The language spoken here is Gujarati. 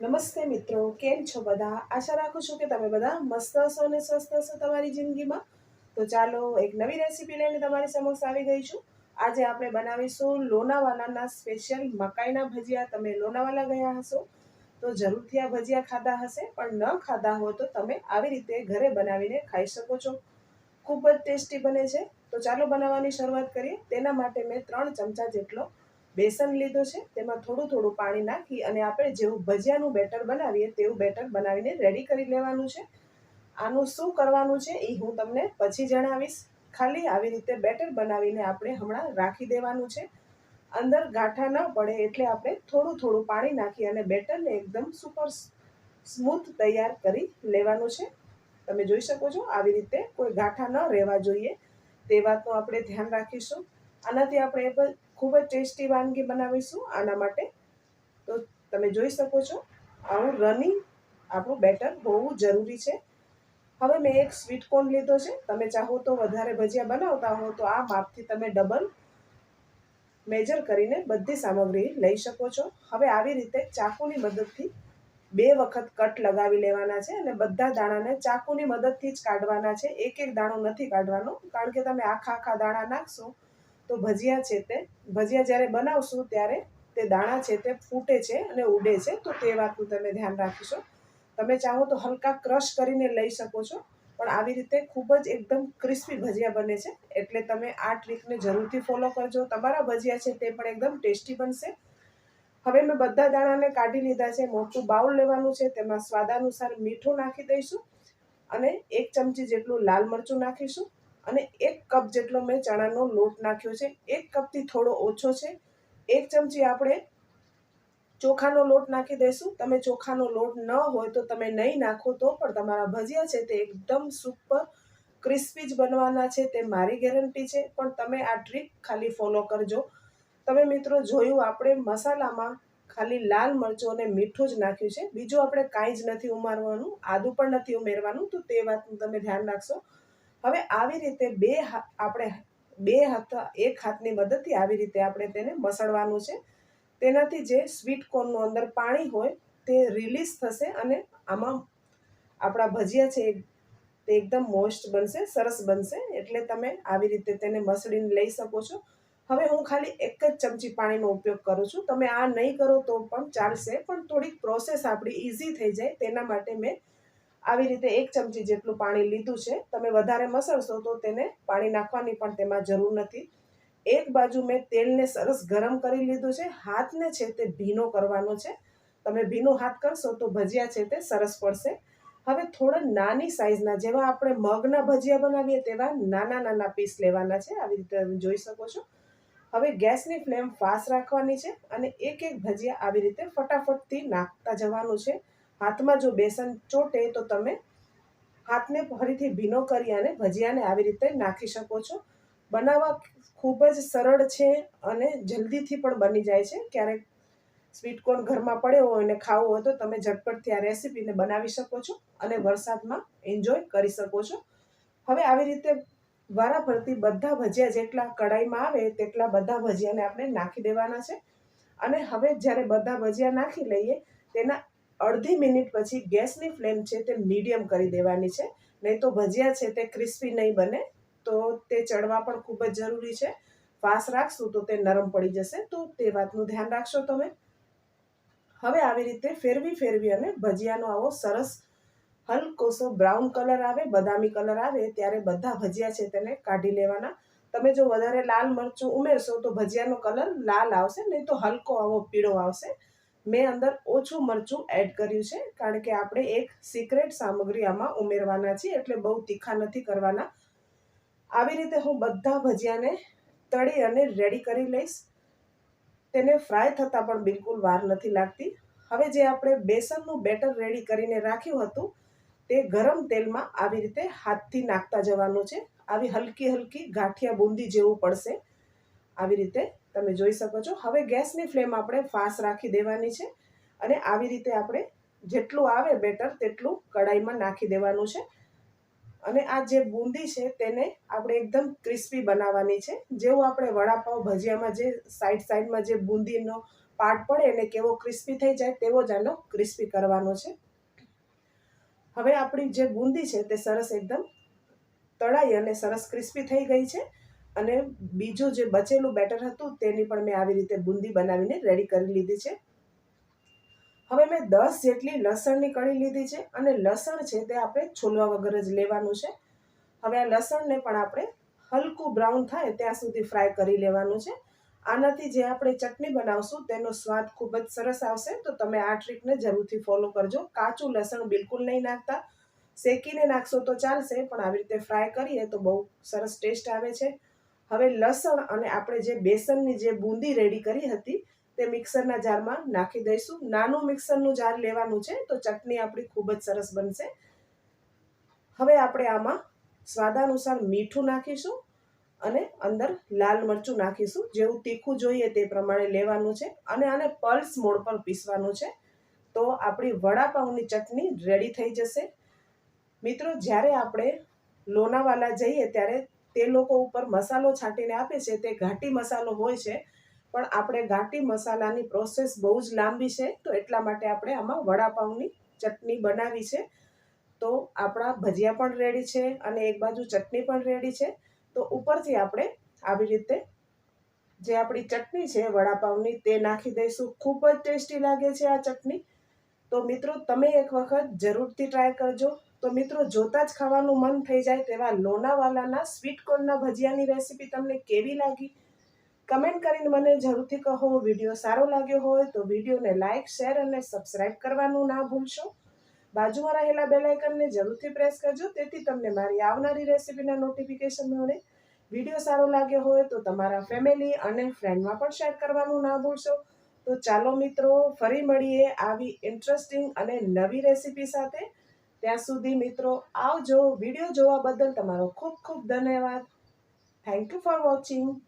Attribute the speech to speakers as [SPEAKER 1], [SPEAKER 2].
[SPEAKER 1] નમસ્તે મિત્રો, કેમ છો બધા? આશા રાખું છું કે તમે બધા મસ્ત હશો અને સ્વસ્થ હશો તમારી જિંદગીમાં. તો ચાલો એક નવી રેસીપી લઈને તમારી સમક્ષ આવી ગઈ છું. આજે આપણે બનાવીશું લોનાવાલાના સ્પેશિયલ મકાઈના ભજીયા. તમે લોનાવાલા ગયા હશો, તો જરૂરથી આ ભજીયા ખાધા હશે. પણ ન ખાધા હો તો તમે આવી રીતે ઘરે બનાવીને ખાઈ શકો છો. ખૂબ જ ટેસ્ટી બને છે. તો ચાલો બનાવવાની શરૂઆત કરીએ. તેના માટે મેં ત્રણ ચમચા જેટલો બેસન લીધો છે, તેમાં થોડું થોડું પાણી નાખી અને આપણે જેવું ભજીયાનું બેટર બનાવીએ તેવું બેટર બનાવીને રેડી કરી લેવાનું છે. આનું શું કરવાનું છે એ હું તમને પછી જણાવીશ. ખાલી આવી રીતે બેટર બનાવીને આપણે હમણાં રાખી દેવાનું છે. અંદર ગાંઠા ન પડે એટલે આપણે થોડું થોડું પાણી નાખી અને બેટરને એકદમ સુપર સ્મૂથ તૈયાર કરી લેવાનું છે. તમે જોઈ શકો છો આવી રીતે કોઈ ગાંઠા ન રહેવા જોઈએ. તે વાતનું આપણે ધ્યાન રાખીશું. આનાથી આપણે ખૂબ જ ટેસ્ટી વાનગી બનાવીશું આના માટે. તો તમે જોઈ શકો છો આવું રનિંગ આપણું બેટર હોવું જરૂરી છે. હવે મેં એક સ્વીટ કોર્ન લીધો છે, તમે ચાહો તો વધારે ભજીયા બનાવતા હો તો આ માપથી તમે ડબલ મેજર કરીને બધી સામગ્રી લઈ શકો છો. હવે આવી રીતે ચાકુની મદદથી બે વખત કટ લગાવી લેવાના છે અને બધા દાણાને ચાકુની મદદથી જ કાઢવાના છે. એક એક દાણો નથી કાઢવાનો, કારણ કે તમે આખા આખા દાણા નાખશો તો ભજીયા છે તે. ભજીયા જ્યારે બનાવશું ત્યારે તે દાણા છે તે ફૂટે છે અને ઉડે છે. તો તે વાતનું તમે ધ્યાન રાખીશો. તમે ચાહો તો હલકા ક્રશ કરીને લઈ શકો છો. પણ આવી રીતે ખૂબ જ એકદમ ક્રિસ્પી ભજીયા બને છે. એટલે તમે આ ટ્રીકને જરૂરથી ફોલો કરજો. તમારા ભજીયા છે તે પણ એકદમ ટેસ્ટી બનશે. હવે મેં બધા દાણાને કાઢી લીધા છે. મોટું બાઉલ લેવાનું છે. તેમાં સ્વાદાનુસાર મીઠું નાખી દઈશું અને એક ચમચી જેટલું લાલ મરચું નાખીશું. અને એક કપ જેટલો મેં ચણાનો લોટ નાખ્યો છે. એક કપથી થોડો ઓછો છે. એક ચમચી આપણે ચોખાનો લોટ નાખી દઈશું. તમે ચોખાનો લોટ ન હોય તો તમે નહીં નાખો તો પણ તમારા ભજીયા છે તે એકદમ સુપર ક્રિસ્પી જ બનવાના છે. તે મારી ગેરંટી છે. પણ તમે આ ટ્રીક ખાલી ફોલો કરજો. તમે મિત્રો જોયું આપણે મસાલામાં ખાલી લાલ મરચું અને મીઠું જ નાખ્યું છે. બીજું આપણે કાંઈ જ નથી ઉમારવાનું. આદું પણ નથી ઉમેરવાનું. તો તે વાતનું તમે ધ્યાન રાખશો. હવે આવી રીતે બે આપણે બે હાથ, એક હાથની મદદથી આવી રીતે આપણે તેને મસળવાનું છે. તેનાથી જે સ્વીટ કોર્નનું અંદર પાણી હોય તે રિલીઝ થશે અને આમાં આપણા ભજીયા છે તે એકદમ મોસ્ટ બનશે, સરસ બનશે, એટલે તમે આવી રીતે તેને મસળીને લઈ શકો છો. હવે હું ખાલી એક જ ચમચી પાણીનો ઉપયોગ કરું છું. તમે આ નહીં કરો તો પણ ચાલશે, પણ થોડીક પ્રોસેસ આપણી ઇઝી થઈ જાય, તેના માટે મેં આવી રીતે એક ચમચી જેટલું પાણી લીધું છે. તમે વધારે મસળશો તો તેને પાણી નાખવાની પણ તેમાં જરૂર નથી. એક બાજુ મેં તેલને સરસ ગરમ કરી લીધું છે. હાથને છે તે ભીનો કરવાનો છે. તમે ભીનો હાથ કરશો તો ભજીયા છે તે સરસ પડશે. હવે થોડા નાની સાઇઝના જેવા આપણે મગના ભજીયા બનાવીએ તેવા નાના નાના પીસ લેવાના છે. આવી રીતે તમે જોઈ શકો છો. હવે ગેસની ફ્લેમ ફાસ્ટ રાખવાની છે અને એક એક ભજીયા આવી રીતે ફટાફટથી નાખતા જવાનું છે. હાથમાં જો બેસન ચોટે તો તમે હાથને ફરીથી ભીનો કરી અને ભજીયાને આવી રીતે નાખી શકો છો. બનાવવા ખૂબ જ સરળ છે અને જલ્દીથી પણ બની જાય છે. ક્યારેક સ્વીટકોર્ન ઘરમાં પડ્યો હોય અને ખાવું હોય તો તમે ઝટપટથી આ રેસીપીને બનાવી શકો છો અને વરસાદમાં એન્જોય કરી શકો છો. હવે આવી રીતે વારા ફરતી બધા ભજીયા જેટલા કડાઈમાં આવે તેટલા બધા ભજીયાને આપણે નાખી દેવાના છે. અને હવે જ્યારે બધા ભજીયા નાખી લઈએ તેના અડધી મિનિટ પછી ગેસની ફ્લેમ છે તે મીડિયમ કરી દેવાની છે. નહીં તો ભજીયા છે તે ક્રિસ્પી નહીં બને. તો તે ચડવા પણ ખૂબ જ જરૂરી છે. ફાસ રાખશું તો તે નરમ પડી જશે. તો તે વાતનું ધ્યાન રાખશો તમે. હવે આવી રીતે ફેરવી ફેરવી અને ભજીયાનો આવો સરસ હલકોસો બ્રાઉન કલર આવે, બદામી કલર આવે, ત્યારે બધા ભજીયા છે તેને કાઢી લેવાના. તમે જો વધારે લાલ મરચું ઉમેરશો તો ભજીયાનો કલર લાલ આવશે, નહીં તો હલકો આવો પીળો આવશે. મેં અંદર ઓછું મરચું એડ કર્યું છે, કારણ કે આપણે એક સિક્રેટ સામગ્રી આમાં ઉમેરવાના છીએ, એટલે બહુ તીખા નથી કરવાના. આવી રીતે હું બધા ભજીયાને તળી અને રેડી કરી લઈશ. તેને ફ્રાય થતાં પણ બિલકુલ વાર નથી લાગતી. હવે જે આપણે બેસનનું બેટર રેડી કરીને રાખ્યું હતું, તે ગરમ તેલમાં આવી રીતે હાથથી નાખતા જવાનું છે. આવી હલકી હલકી ગાંઠિયા બુંદી જેવું પડશે. આવી રીતે તમે જોઈ શકો છો. હવે ગેસની ફ્લેમ આપણે ફાસ્ટ રાખી દેવાની છે અને આવી રીતે આપણે જેટલું આવે બેટર તેટલું કડાઈમાં નાખી દેવાનું છે. અને આ જે બુંદી છે તેને આપણે એકદમ ક્રિસ્પી બનાવવાની છે. જેવું આપણે વડાપાવ ભજીયામાં જે સાઈડ સાઈડમાં જે બુંદીનો પાર્ટ પડે અને કેવો ક્રિસ્પી થઈ જાય તેવો જ આનો ક્રિસ્પી કરવાનો છે. હવે આપણી જે બુંદી છે તે સરસ એકદમ તળાઈ અને સરસ ક્રિસ્પી થઈ ગઈ છે. અને બીજું જે બચેલું બેટર હતું, તેની પણ મેં આવી રીતે બુંદી બનાવીને રેડી કરી લીધી છે. હવે મેં દસ જેટલી લસણની કળી લીધી છે અને લસણ છે તે આપણે છોલવા વગર જ લેવાનું છે. હવે આ લસણને પણ આપણે હલકું બ્રાઉન થાય ત્યાં સુધી ફ્રાય કરી લેવાનું છે. આનાથી જે આપણે ચટણી બનાવશું, તેનો સ્વાદ ખૂબ જ સરસ આવશે. તો તમે આ ટ્રીકને જરૂરથી ફોલો કરજો. કાચું લસણ બિલકુલ નહીં નાખતા. શેકીને નાખશો તો ચાલશે, પણ આવી રીતે ફ્રાય કરીએ તો બહુ સરસ ટેસ્ટ આવે છે. હવે લસણ અને આપણે જે બેસનની જે બૂંદી રેડી કરી હતી, તે મિક્સરના જારમાં નાખી દઈશું. નાનું મિક્સરનું જાર લેવાનું છે, તો ચટણી આપણી ખૂબ જ સરસ બનશે. હવે આપણે આમાં સ્વાદાનુસાર મીઠું નાખીશું અને અંદર લાલ મરચું નાખીશું. જેવું તીખું જોઈએ તે પ્રમાણે લેવાનું છે અને આને પલ્સ મોડ પર પીસવાનું છે. તો આપણી વડાપાઉંની ચટણી રેડી થઈ જશે. મિત્રો, જ્યારે આપણે લોનાવાલા જઈએ ત્યારે તે લોકો ઉપર મસાલો છાંટીને આપે છે, તે ઘાટી મસાલો હોય છે, પણ આપણે ઘાટી મસાલાની પ્રોસેસ બહુ જ લાંબી છે, તો એટલા માટે આપણે આમાં વડાપાઉંની ચટણી બનાવી છે. તો આપણા ભજીયા પણ રેડી છે અને એક બાજુ ચટણી પણ રેડી છે. તો ઉપરથી આપણે આવી રીતે જે આપણી ચટણી છે વડાપાઉંની તે નાખી દઈશું. ખૂબ જ ટેસ્ટી લાગે છે આ ચટણી. તો મિત્રો, તમે એક વખત જરૂરથી ટ્રાય કરજો. તો મિત્રો, જોતાં જ ખાવાનું મન થઈ જાય તેવા લોનાવાલાના સ્વીટ કોર્નના ભજીયાની રેસીપી તમને કેવી લાગી? કમેન્ટ કરીને મને જરૂરથી કહો. વીડિયો સારો લાગ્યો હોય તો વિડીયોને લાઇક શેર અને સબસ્ક્રાઇબ કરવાનું ના ભૂલશો. બાજુમાં રહેલા બેલ જરૂરથી પ્રેસ કરજો, તેથી તમને મારી આવનારી રેસીપીના નોટિફિકેશન મળે. વીડિયો સારો લાગ્યો હોય તો તમારા ફેમિલી અને ફ્રેન્ડમાં પણ શેર કરવાનું ના ભૂલશો. તો ચાલો મિત્રો, ફરી મળીએ આવી ઇન્ટરેસ્ટિંગ અને નવી રેસીપી સાથે. ત્યાં સુધી મિત્રો, આવજો, વીડિયો જોવા બદલ તમારો ખૂબ ખૂબ ધન્યવાદ. Thank you for watching